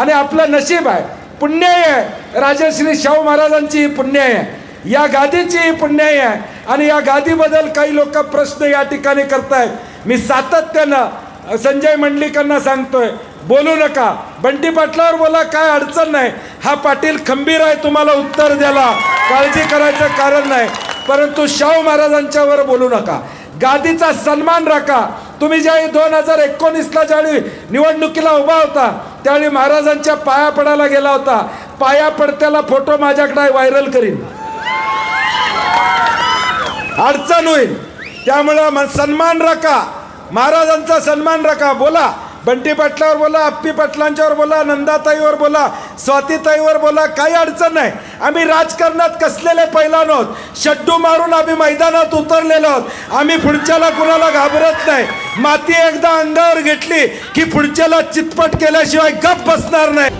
आणि आपलं नशीब आहे. पुण्याई आहे. राजश्री शाहू महाराजांची पुण्याय आहे. या गादीची पुण्याय आहे. आणि या गादीबद्दल काही लोक प्रश्न या ठिकाणी करतायत. मी सातत्यानं संजय मंडलिकांना सांगतोय बोलू नका. बंटी पाटलावर बोला काय अडचण नाही. हा पाटील खंबीर आहे तुम्हाला उत्तर द्यायला. काळजी करायचं कारण नाही. परंतु शाहू महाराजांच्यावर बोलू नका. गादीचा सन्मान राखा. तुम्ही ज्यावेळी दोन हजार एकोणीसला ज्यावेळी निवडणुकीला उभा होता त्यावेळी महाराजांच्या पाया पडायला गेला होता. पाया पडत्याला फोटो माझ्याकडे व्हायरल करीन. अडचण होईल. त्यामुळं सन्मान रखा. महाराजांचा सन्मान रखा. बोला. बंटी पाटलावर बोला आप्पी पाटलांच्यावर बोला नंदाताईवर बोला स्वातीताईवर बोला काही अडचण नाही. आम्ही राजकारणात कसलेले पैलवान आहोत शड्डू मारून आम्ही मैदानात उतरलेलो आहोत. आम्ही पुढच्याला कुणाला घाबरत नाही. माती एकदा अंगावर घेतली की पुढच्याला चितपट केल्याशिवाय गप बसणार नाही.